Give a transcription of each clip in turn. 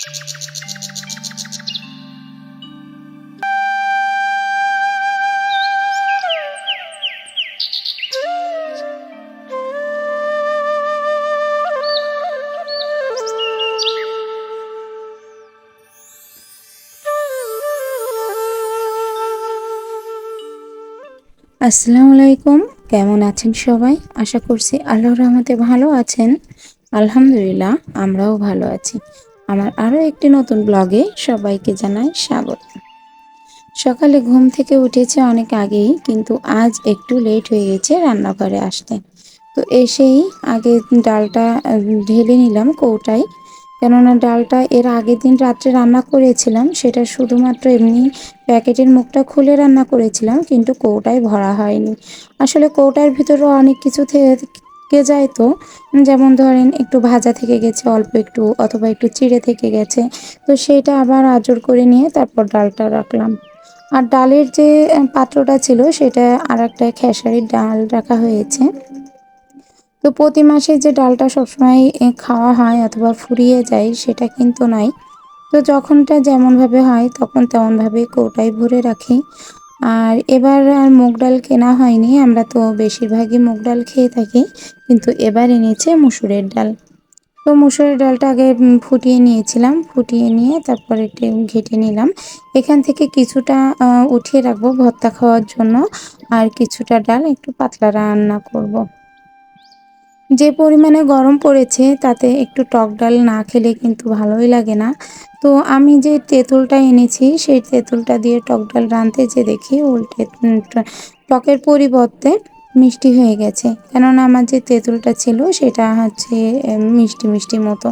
আসসালামু আলাইকুম। কেমন আছেন সবাই? আশা করছি আল্লাহর রহমতে ভালো আছেন। আলহামদুলিল্লাহ, আমরাও ভালো আছি। আমার আরও একটি নতুন ব্লগে সবাইকে জানাই স্বাগত। সকালে ঘুম থেকে উঠেছে অনেক আগেই, কিন্তু আজ একটু লেট হয়ে গেছে রান্নাঘরে আসতে। তো এসেই আগে ডালটা ঢেলে নিলাম কৌটায়। কেননা ডালটা এর আগের দিন রাত্রে রান্না করেছিলাম, সেটা শুধুমাত্র এমনি প্যাকেটের মুখটা খুলে রান্না করেছিলাম, কিন্তু কৌটায় ভরা হয়নি। আসলে কৌটার ভিতরে অনেক কিছু থেকে যায় তো? যেমন ধরেন একটু ভাজা থেকে গেছে, অল্প একটু অথবা একটু চিড়ে থেকে গেছে। তো সেইটা আবার আজর করে নিয়ে তারপর ডালটা রাখলাম। আর ডালের যে পাত্রটা ছিল সেটা আর একটা খেসারির ডাল রাখা হয়েছে। তো প্রতি মাসে যে ডালটা সবসময় খাওয়া হয় অথবা ফুরিয়ে যায় সেটা কিন্তু নাই। তো যখনটা যেমনভাবে হয় তখন তেমনভাবে কৌটায় ভরে রাখি। আর এবার আর মুগ ডাল কেনা হয়নি, আমরা তো বেশিরভাগই মুগ ডাল খেয়ে থাকি, কিন্তু এবার এনেছে মুসুরের ডাল তো মুসুরের ডালটা আগে ফুটিয়ে নিয়েছিলাম, ফুটিয়ে নিয়ে তারপরে ঘেটে নিলাম এখান থেকে কিছুটা উঠিয়ে রাখব ভর্তা খাওয়ার জন্য, আর কিছুটা ডাল একটু পাতলা রান্না করব। যে পরিমাণে গরম পড়েছে, তাতে একটু টক ডাল না খেলে কিন্তু ভালোই লাগে না। তো আমি যে তেঁতুলটা এনেছি, সেই তেঁতুলটা দিয়ে টক ডাল রাঁধতে যে দেখি উল্টে টকের পরিবর্তে মিষ্টি হয়ে গেছে। কেননা আমার যে তেঁতুলটা ছিল, সেটা হচ্ছে মিষ্টি মিষ্টি মতো।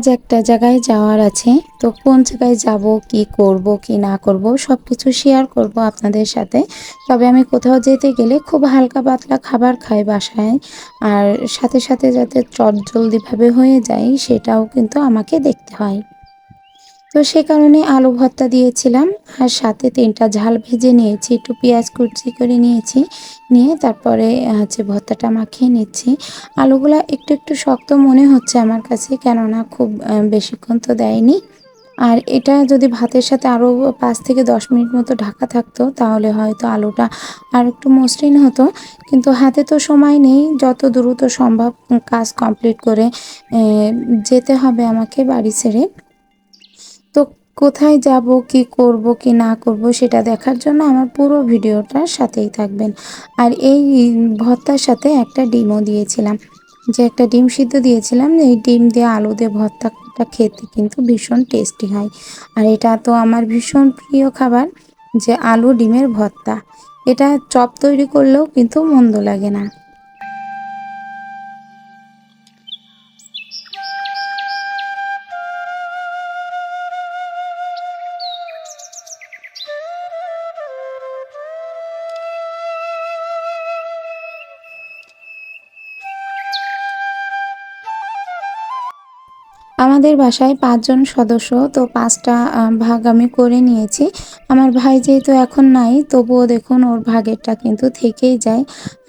আজ একটা জায়গায় যাওয়ার আছে, তো কোন জায়গায় যাব, কি করব, কি না করব সব কিছু শেয়ার করব আপনাদের সাথে। তবে আমি কোথাও যেতে গেলে খুব হালকা পাতলা খাবার খাই বাসায়, আর সাথে সাথে যাতে চট জলদিভাবে হয়ে যায়, সেটাও কিন্তু আমাকে দেখতে হয়। তো সে কারণে আলু ভর্তা দিয়েছিলাম, আর সাথে তিনটা ঝাল ভেজে নিয়েছি, একটু পেঁয়াজ কুচি করে নিয়েছি, নিয়ে তারপরে হচ্ছে ভর্তাটা মাখিয়ে নিচ্ছি। আলুগুলা একটু একটু শক্ত মনে হচ্ছে আমার কাছে, কেননা খুব বেশিক্ষণ তো দেয়নি। আর এটা যদি ভাতের সাথে আরও পাঁচ থেকে দশ মিনিট মতো ঢাকা থাকতো, তাহলে হয়তো আলুটা আর একটু মসৃণ হতো। কিন্তু হাতে তো সময় নেই, যত দ্রুত সম্ভব কাজ কমপ্লিট করে যেতে হবে আমাকে বাড়ি ছেড়ে। তো কোথায় যাব, কি করব, কি না করব সেটা দেখার জন্য আমার পুরো ভিডিওটার সাথেই থাকবেন। আর এই ভর্তার সাথে একটা ডিমও দিয়েছিলাম। যে একটা ডিম সিদ্ধ দিয়েছিলাম, এই ডিম দিয়ে আলু দিয়ে ভর্তাটা খেতে কিন্তু ভীষণ টেস্টি হয়। আর এটা তো আমার ভীষণ প্রিয় খাবার, যে আলু ডিমের ভর্তা। এটা চপ তৈরি করলেও কিন্তু মন্দ লাগে না। আমাদের বাসায় পাঁচজন সদস্য, তো পাঁচটা ভাগ আমি করে নিয়েছি। আমার ভাই যেহেতু এখন নাই, তবুও দেখুন ওর ভাগেরটা কিন্তু থেকেই যায়।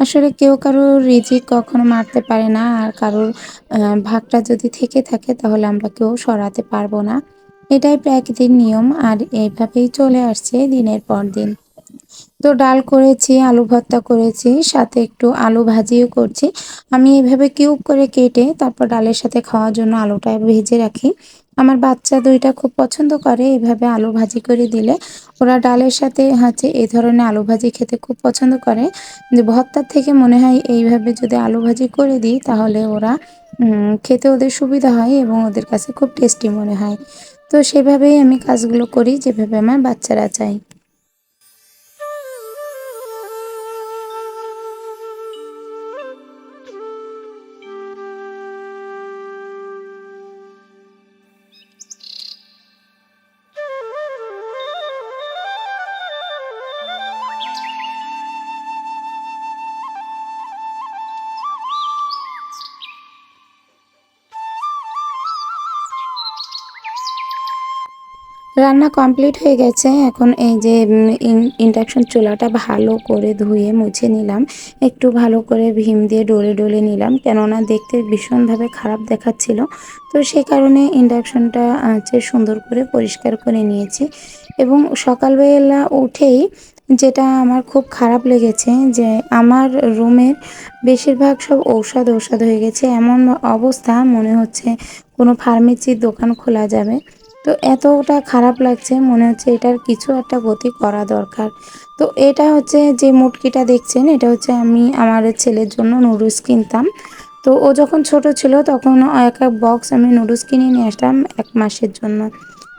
আসলে কেউ কারোর রিজিক কখনো মারতে পারে না, আর কারোর ভাগটা যদি থেকে থাকে, তাহলে আমরা কেউ সরাতে পারব না। এটাই প্রাকৃতিক নিয়ম, আর এইভাবেই চলে আসছে দিনের পর দিন। তো ডাল করেছি, আলু ভর্তা করেছি, সাথে একটু আলু ভাজিও করছি। আমি এভাবে কিউব করে কেটে তারপর ডালের সাথে খাওয়ার জন্য আলুটা ভেজে রাখি। আমার বাচ্চা দুইটা খুব পছন্দ করে এইভাবে আলু ভাজি করে দিলে। ওরা ডালের সাথে হচ্ছে এই ধরনের আলু ভাজি খেতে খুব পছন্দ করে। ভর্তার থেকে মনে হয় এইভাবে যদি আলু ভাজি করে দিই, তাহলে ওরা খেতে ওদের সুবিধা হয় এবং ওদের কাছে খুব টেস্টি মনে হয়। তো সেভাবেই আমি কাজগুলো করি, যেভাবে আমার বাচ্চারা চায়। রান্না কমপ্লিট হয়ে গেছে। এখন এই যে ইন্ডাকশন চুলাটা ভালো করে ধুয়ে মুছে নিলাম। একটু ভালো করে ভীম দিয়ে ডলে ডলে নিলাম, কেননা দেখতে ভীষণভাবে খারাপ দেখাচ্ছিল। তো সে কারণে ইন্ডাকশনটা হচ্ছে সুন্দর করে পরিষ্কার করে নিয়েছি। এবং সকালবেলা উঠেই যেটা আমার খুব খারাপ লেগেছে যে, আমার রুমের বেশিরভাগ সব ঔষধ ঔষধ হয়ে গেছে। এমন অবস্থা মনে হচ্ছে কোনো ফার্মেসির দোকান খোলা যাবে। তো এতটা খারাপ লাগছে, মনে হচ্ছে এটার কিছু একটা গতি করা দরকার। তো এটা হচ্ছে যে মুটকিটা দেখছেন, এটা হচ্ছে আমি আমার ছেলের জন্য নুডলস কিনতাম। তো ও যখন ছোট ছিল তখন এক এক বক্স আমি নুডলস কিনে নিয়ে আসতাম এক মাসের জন্য।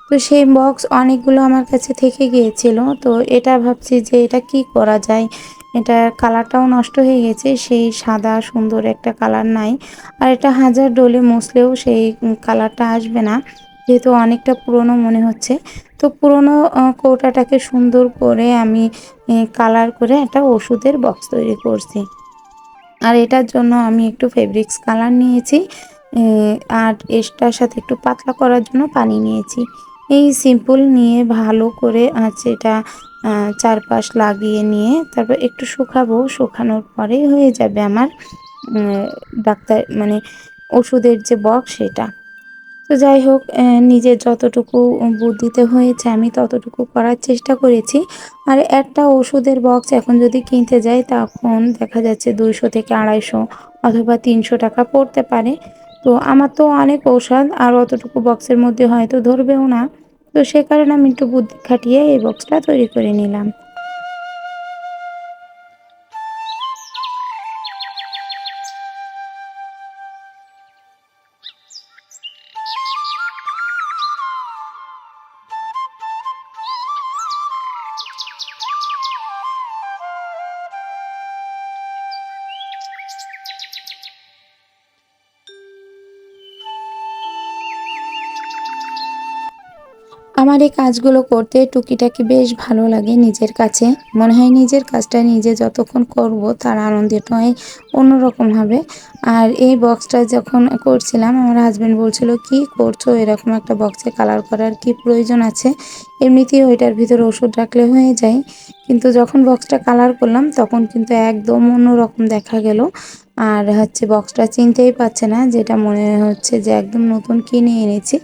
তো সেই বক্স অনেকগুলো আমার কাছে থেকে গিয়েছিল, তো এটা ভাবছি যে এটা কি করা যায়? এটা কালারটাও নষ্ট হয়ে গেছে, সেই সাদা সুন্দর একটা কালার নাই। আর এটা হাজার ডোলে মুছলেও সেই কালারটা আসবে না। যেহেতু অনেকটা পুরনো মনে হচ্ছে, তো পুরনো কৌটাটাকে সুন্দর করে আমি কালার করে একটা ওষুধের বক্স তৈরি করছি। আর এটার জন্য আমি একটু ফেব্রিক্স কালার নিয়েছি আর এসটার সাথে একটু পাতলা করার জন্য পানি নিয়েছি। এই সিম্পল নিয়ে ভালো করে এটা চারপাশ লাগিয়ে নিয়ে তারপর একটু শুকাবো, শুকানোর পরেই হয়ে যাবে আমার ডাক্তার মানে ওষুধের যে বক্স সেটা। তো যাই হোক নিজের যতটুকু বুদ্ধিতে হয়েছে আমি ততটুকু করার চেষ্টা করেছি। আর একটা ওষুধের বক্স এখন যদি কিনতে যাই তখন দেখা যাচ্ছে দুইশো থেকে আড়াইশো অথবা তিনশো টাকা পড়তে পারে। তো আমার তো অনেক ঔষধ, আর অতটুকু বক্সের মধ্যে হয়তো ধরবেও না। তো সে কারণে আমি একটু বুদ্ধি খাটিয়ে এই বক্সটা তৈরি করে নিলাম। আমার এই কাজগুলো করতে টুকিটাকি বেশ ভালো লাগে নিজের কাছে। মনে হয় নিজের কাজটা নিজে যতক্ষণ করব তার আনন্দটাই অন্যরকম হবে আর এই বক্সটা যখন করছিলাম, আমার হাজব্যান্ড বলছিল, কি করছ? এরকম একটা বক্সে কালার করার কি প্রয়োজন আছে? এমনিতেই ওইটার ভিতরে ওষুধ রাখলে হয়ে যায়। কিন্তু যখন বক্সটা কালার করলাম, তখন কিন্তু একদম অন্যরকম দেখা গেল। আর হচ্ছে বক্সটা চিনতেই পারছে না, যেটা মনে হচ্ছে যে একদম নতুন কিনে এনেছি।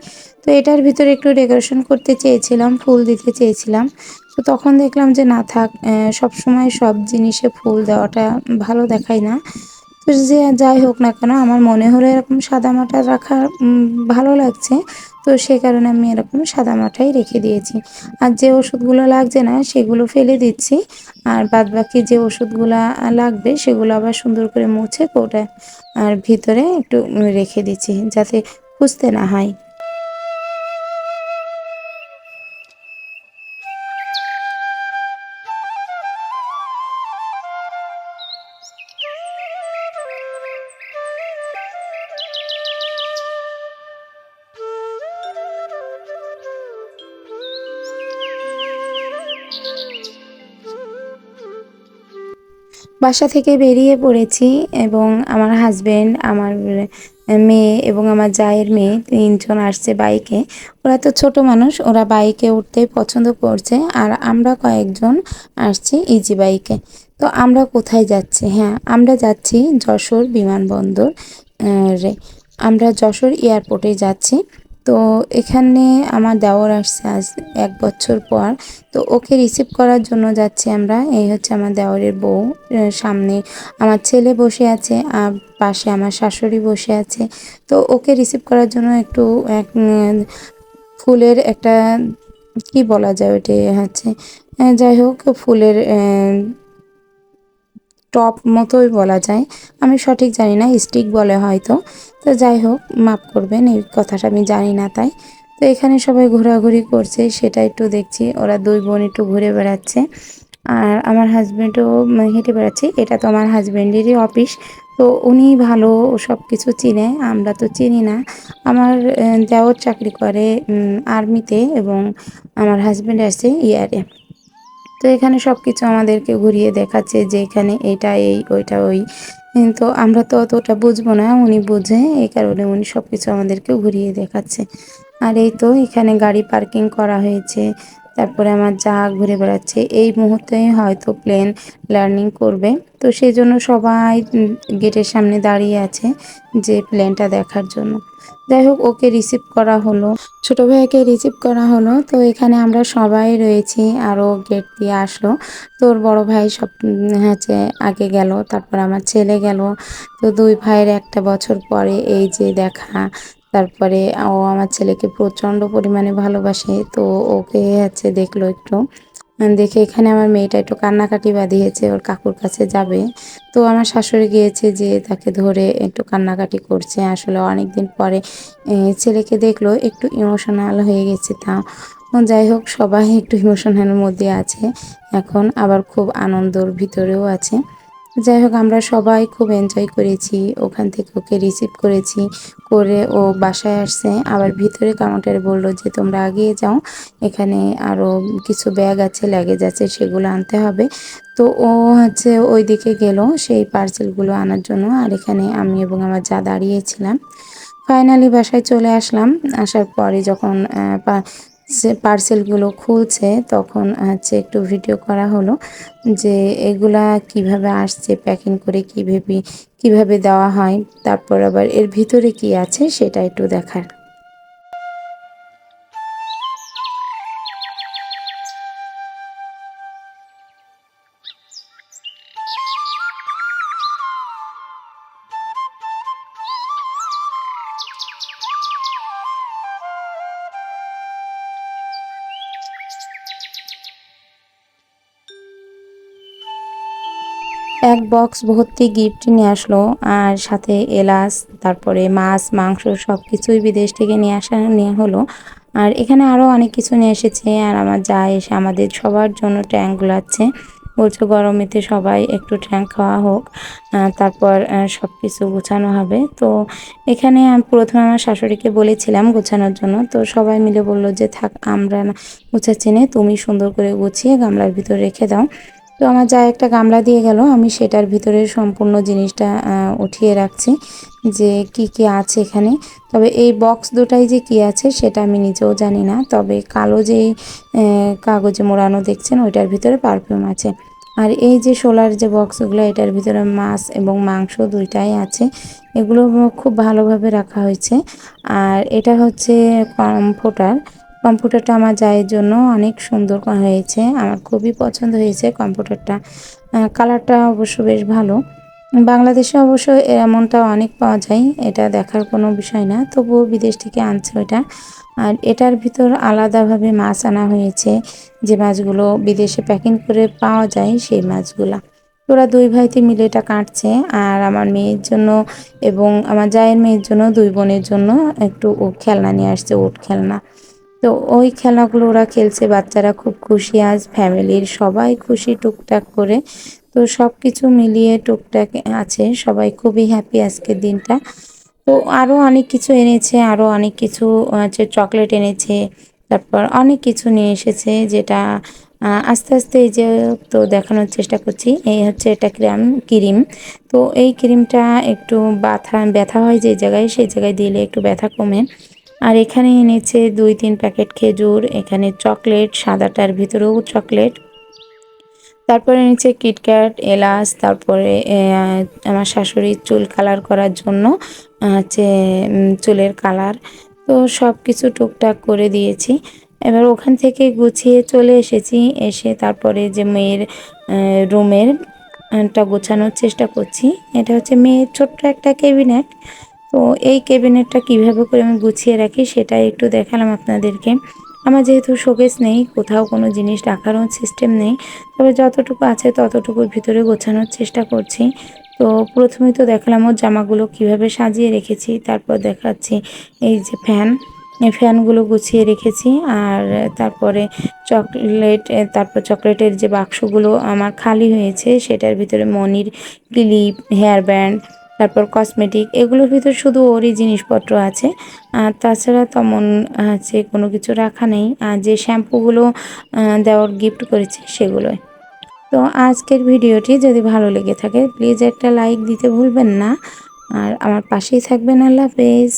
তো এটার ভিতরে একটু ডেকোরেশন করতে চেয়েছিলাম, ফুল দিতে চেয়েছিলাম। তো তখন দেখলাম যে না থাক সব সময় সব জিনিসে ফুল দেওয়াটা ভালো দেখায় না। তো যে যাই হোক না কেন, আমার মনে হলো এরকম সাদা মাটা রাখা ভালো লাগছে। তো সে কারণে আমি এরকম সাদা মাটাই রেখে দিয়েছি। আর যে ওষুধগুলো লাগছে না, সেগুলো ফেলে দিচ্ছি। আর বাদ বাকি যে ওষুধগুলো লাগবে, সেগুলো আবার সুন্দর করে মুছে, কোটা আর ভিতরে একটু রেখে দিচ্ছি, যাতে খুঁজতে না হয়। বাসা থেকে বেরিয়ে পড়েছি এবং আমার হাজব্যান্ড আমার মেয়ে এবং আমার জায়ের মেয়ে তিনজন আসছে বাইকে ওরা তো ছোট মানুষ, ওরা বাইকে উঠতে পছন্দ করছে আর আমরা কয়েকজন আসছি ইজি বাইকে তো আমরা কোথায় যাচ্ছি? হ্যাঁ আমরা যাচ্ছি যশোর বিমানবন্দর আমরা যশোর এয়ারপোর্টে যাচ্ছি। তো এখানে আমার দেওয়ার আসছে আজ এক বছর পর। তো ওকে রিসিভ করার জন্য যাচ্ছি আমরা। এই হচ্ছে আমার দেওয়ারের বউ সামনে আমার ছেলে বসে আছে আর পাশে আমার শাশুড়ি বসে আছে। তো ওকে রিসিভ করার জন্য একটু এক ফুলের একটা কি বলা যায় ওটি হচ্ছে যাই হোক, ফুলের টপ মতোই বলা যায়। আমি সঠিক জানি না, স্টিক বলে হয়তো। তো যাই হোক, মাফ করবেন, এই কথাটা আমি জানি না তাই। তো এখানে সবাই ঘোরাঘুরি করছে, সেটা একটু দেখছি। ওরা দুই বোন একটু ঘুরে বেড়াচ্ছে। আর আমার হাজব্যান্ডও হেঁটে বেড়াচ্ছে। এটা তো আমার হাজব্যান্ডেরই অফিস। তো উনি ভালো সব কিছু চিনে, আমরা তো চিনি না। আমার দেওর চাকরি করে আর্মিতে এবং আমার হাজব্যান্ড আছে ইয়ারে। তো এখানে সব কিছু আমাদেরকে ঘুরিয়ে দেখাচ্ছে যে এখানে এটা এই, ওইটা ওই। কিন্তু আমরা তো অতটা বুঝব না, উনি বুঝে, এই কারণে উনি সব কিছু আমাদেরকে ঘুরিয়ে দেখাচ্ছে। আর এই তো এখানে গাড়ি পার্কিং করা হয়েছে। তারপরে আমার যা ঘুরে বেড়াচ্ছে, এই মুহূর্তে হয়তো প্লেন লার্নিং করবে। তো সেই জন্য সবাই গেটের সামনে দাঁড়িয়ে আছে যে প্লেনটা দেখার জন্য। যাই হোক, ওকে রিসিভ করা হলো। ছোট ভাইকে রিসিভ করা হলো। তো এখানে আমরা সবাই রয়েছি, আরও গেট দিয়ে আসলো। তোর বড় ভাই সব, হচ্ছে আগে গেল, তারপর আমার ছেলে গেল। তো দুই ভাইয়ের একটা বছর পরে এই যে দেখা তারপরে ও আমার ছেলেকে প্রচণ্ড পরিমাণে ভালোবাসে, তো ওকে হচ্ছে দেখল একটু। দেখে এখানে আমার মেয়েটা একটু কান্নাকাটি বাঁধিয়েছে, ওর কাকুর কাছে যাবে। তো আমার শাশুড়ি গিয়েছে যে তাকে ধরে একটু কান্নাকাটি করছে। আসলে অনেক দিন পরে ছেলেকে দেখল, একটু ইমোশনাল হয়ে গেছে তা। যাই হোক, সবাই একটু ইমোশনালের মধ্যে আছে। এখন আবার খুব আনন্দর ভিতরেও আছে। যাই হোক আমরা সবাই খুব এনজয় করেছি। ওখান থেকে ওকে রিসিভ করেছি। করে ও বাসায় আসছে। আবার ভিতরে কাউন্টারে বলল যে, তোমরা আগিয়ে যাও। এখানে আরও কিছু ব্যাগ আছে ল্যাগেজ আছে, সেগুলো আনতে হবে। তো ও হচ্ছে ওই দিকে গেল সেই পার্সেলগুলো আনার জন্য। আর এখানে আমি এবং আমার যা দাঁড়িয়েছিলাম। ফাইনালি বাসায় চলে আসলাম। আসার পরে যখন সে পার্সেলগুলো খুলছে, তখন হচ্ছে একটু ভিডিও করা হলো যে এগুলা কীভাবে আসছে প্যাকিং করে কীভাবে, কীভাবে দেওয়া হয়, তারপর আবার এর ভিতরে কি আছে সেটা একটু দেখার। এক বক্স ভর্তি গিফট নিয়ে আসলো, আর সাথে এলাচ, তারপরে মাছ, মাংস সব কিছুই বিদেশ থেকে নিয়ে আসা, নিয়ে হলো। আর এখানে আরও অনেক কিছু নিয়ে এসেছে, আর আমার যা এসে আমাদের সবার জন্য ট্যাঙ্ক গুলাচ্ছে। বলছো গরমেতে সবাই একটু ট্যাঙ্ক খাওয়া হোক তারপর সব কিছু গোছানো হবে। তো এখানে আমি প্রথমে আমার শাশুড়িকে বলেছিলাম গোছানোর জন্য, তো সবাই মিলে বলল যে, থাক, আমরা না, গোছাচ্ছি না, তুমি সুন্দর করে গুছিয়ে গামলার ভিতর রেখে দাও। তো আমার যা একটা গামলা দিয়ে গেল, আমি সেটার ভিতরে সম্পূর্ণ জিনিসটা উঠিয়ে রাখছি যে কি কি আছে এখানে। তবে এই বক্স দুটাই যে কি আছে সেটা আমি নিজেও জানি না, তবে কালো যে কাগজে মোড়ানো দেখছেন ওইটার ভিতরে পারফিউম আছে। আর এই যে সোলার যে বক্সগুলো এটার ভিতরে মাছ এবং মাংস দুইটাই আছে, এগুলো খুব ভালোভাবে রাখা হয়েছে। আর এটা হচ্ছে কমফোটার কম্পিউটারটা আমার জায়ের জন্য অনেক সুন্দর হয়েছে। আমার খুবই পছন্দ হয়েছে কম্পিউটারটা। কালারটা অবশ্য বেশ ভালো। বাংলাদেশে অবশ্য এমনটা অনেক পাওয়া যায়, এটা দেখার কোনো বিষয় না। তবুও বিদেশ থেকে আনছে ওটা। আর এটার ভিতর আলাদাভাবে মাছ আনা হয়েছে। যে মাছগুলো বিদেশে প্যাকিং করে পাওয়া যায়, সেই মাছগুলা। ওরা দুই ভাইতে মিলে এটা কাটছে। আর আমার মেয়ের জন্য এবং আমার জায়ের মেয়ের জন্য, দুই বোনের জন্য একটু খেলনা নিয়ে আসছে, ওট খেলনা। তো ওই খেলাগুলো ওরা খেলছে, বাচ্চারা খুব খুশি, আজ ফ্যামিলির সবাই খুশি টুকটাক করে। তো সব কিছু মিলিয়ে টুকটাক আছে, সবাই খুবই হ্যাপি আজকের দিনটা। তো আরও অনেক কিছু এনেছে আরও অনেক কিছু হচ্ছে চকলেট এনেছে, তারপর অনেক কিছু নিয়ে এসেছে যেটা আস্তে আস্তে এই যে তো দেখানোর চেষ্টা করছি, এই হচ্ছে এটা ক্রিম ক্রিম। তো এই ক্রিমটা একটু ব্যথা ব্যথা হয় যে জায়গায়, সেই জায়গায় দিলে একটু ব্যথা কমে। আর এখানে এনেছে দুই তিন প্যাকেট খেজুর, এখানে চকলেট, সাদাটার ভিতরেও চকলেট। তারপরে নিচে কিটক্যাট এলাচ, তারপরে আমার শাশুড়ির চুল কালার করার জন্য, হচ্ছে চুলের কালার। তো সব কিছু টুকটাক করে দিয়েছি। এবার ওখান থেকে গুছিয়ে চলে এসেছি, এসে তারপরে যে মেয়ের রুমের টা গোছানোর চেষ্টা করছি। এটা হচ্ছে মেয়ের ছোট্ট একটা ক্যাবিনেট। তো এই ক্যাবিনেটটা কীভাবে করে আমি গুছিয়ে রাখি সেটা একটু দেখালাম আপনাদেরকে। আমার যেহেতু শোকেস নেই, কোথাও কোনো জিনিস রাখারও সিস্টেম নেই, তবে যতটুকু আছে ততটুকুর ভিতরে গোছানোর চেষ্টা করছি। তো প্রথমেই তো দেখালাম ওর জামাগুলো কীভাবে সাজিয়ে রেখেছি, তারপর দেখাচ্ছি এই যে ফ্যান এই ফ্যানগুলো গুছিয়ে রেখেছি আর তারপরে চকলেট তারপর চকলেটের যে বাক্সগুলো আমার খালি হয়েছে সেটার ভিতরে মনির ক্লিপ হেয়ার ব্যান্ড তারপর কসমেটিক এগুলোর ভিতর শুধু ওরই জিনিসপত্র আছে। আর তাছাড়া তেমন আছে, কোনো কিছু রাখা নেই। আর যে শ্যাম্পুগুলো দেওয়ার গিফট করেছে সেগুলোই। তো আজকের ভিডিওটি যদি ভালো লেগে থাকে প্লিজ একটা লাইক দিতে ভুলবেন না। আর আমার পাশেই থাকবেন, আল্লাহ হাফেজ।